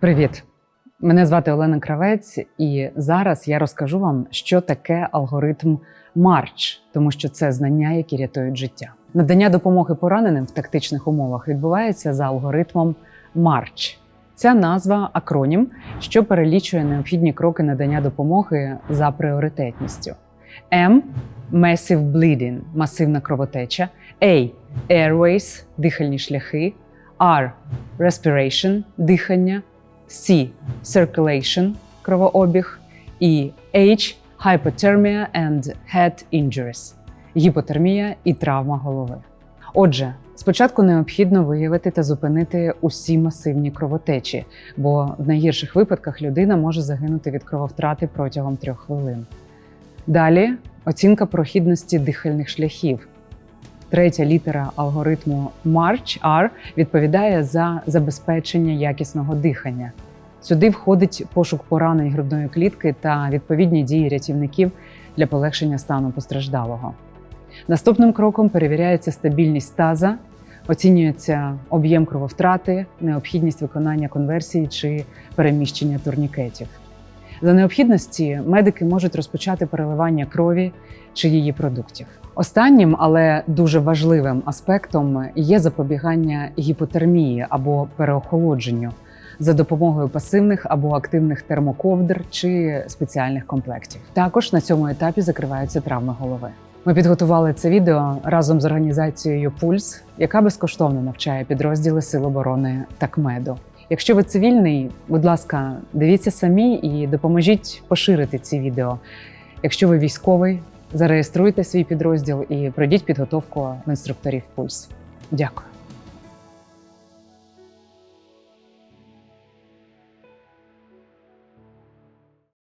Привіт! Мене звати Олена Кравець, і зараз я розкажу вам, що таке алгоритм Марч, тому що це знання, які рятують життя. Надання допомоги пораненим в тактичних умовах відбувається за алгоритмом Марч. Ця назва акронім, що перелічує необхідні кроки надання допомоги за пріоритетністю. М Massive bleeding – масивна кровотеча. A Airways – дихальні шляхи. R Respiration – дихання. C circulation – кровообіг, і H hypothermia and head injuries – гіпотермія і травма голови. Отже, спочатку необхідно виявити та зупинити усі масивні кровотечі, бо в найгірших випадках людина може загинути від крововтрати протягом трьох хвилин. Далі оцінка прохідності дихальних шляхів. Третя літера алгоритму March R відповідає за забезпечення якісного дихання. Сюди входить пошук поранень грудної клітки та відповідні дії рятівників для полегшення стану постраждалого. Наступним кроком перевіряється стабільність таза, оцінюється об'єм крововтрати, необхідність виконання конверсії чи переміщення турнікетів. За необхідності медики можуть розпочати переливання крові чи її продуктів. Останнім, але дуже важливим аспектом є запобігання гіпотермії або переохолодженню за допомогою пасивних або активних термоковдр чи спеціальних комплектів. Також на цьому етапі закриваються травми голови. Ми підготували це відео разом з організацією Пульс, яка безкоштовно навчає підрозділи Сил оборони та КМЕДу. Якщо ви цивільний, будь ласка, дивіться самі і допоможіть поширити ці відео. Якщо ви військовий, зареєструйте свій підрозділ і пройдіть підготовку в інструкторів Пульс. Дякую.